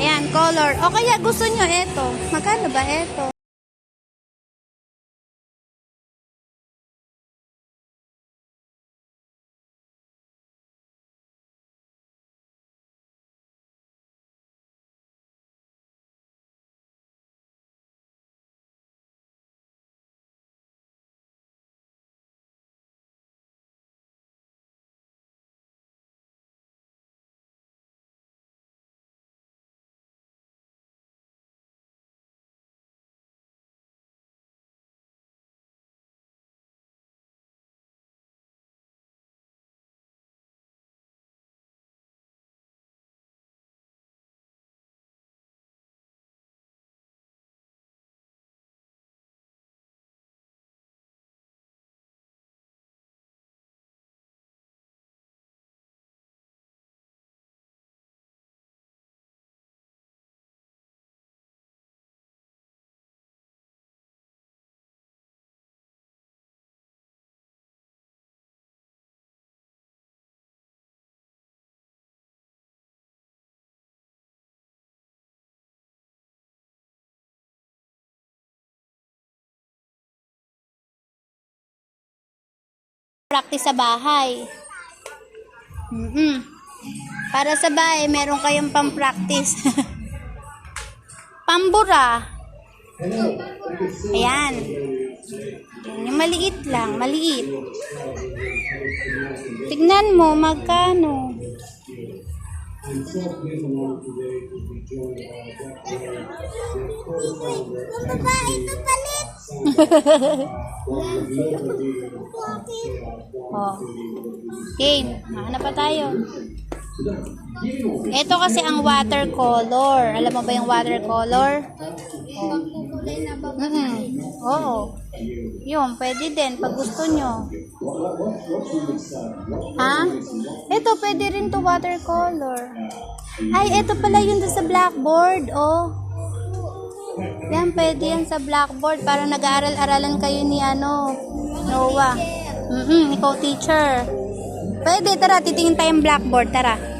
Ayan, color. O kaya gusto nyo ito. Magkano ba ito? Practice sa bahay. mm Para sa bahay, meron kayong pang-practice. Pambura. Ayan. Yung maliit lang, maliit. Tignan mo, magkano. Babae ito palit. Oh. Game. Hanap pa tayo. Ito kasi ang watercolor. Alam mo ba yung watercolor? Kulay na ba? Mm Oo. Yun, pwede din pag gusto nyo. Ha? Ito, pwede rin to watercolor. Ay, ito pala yun sa blackboard, oh. Yan, pwede yan sa blackboard para nag-aaral-aralan kayo ni ano, Noah. Mm ikaw teacher. Pwede, tara, titingin tayong blackboard, tara.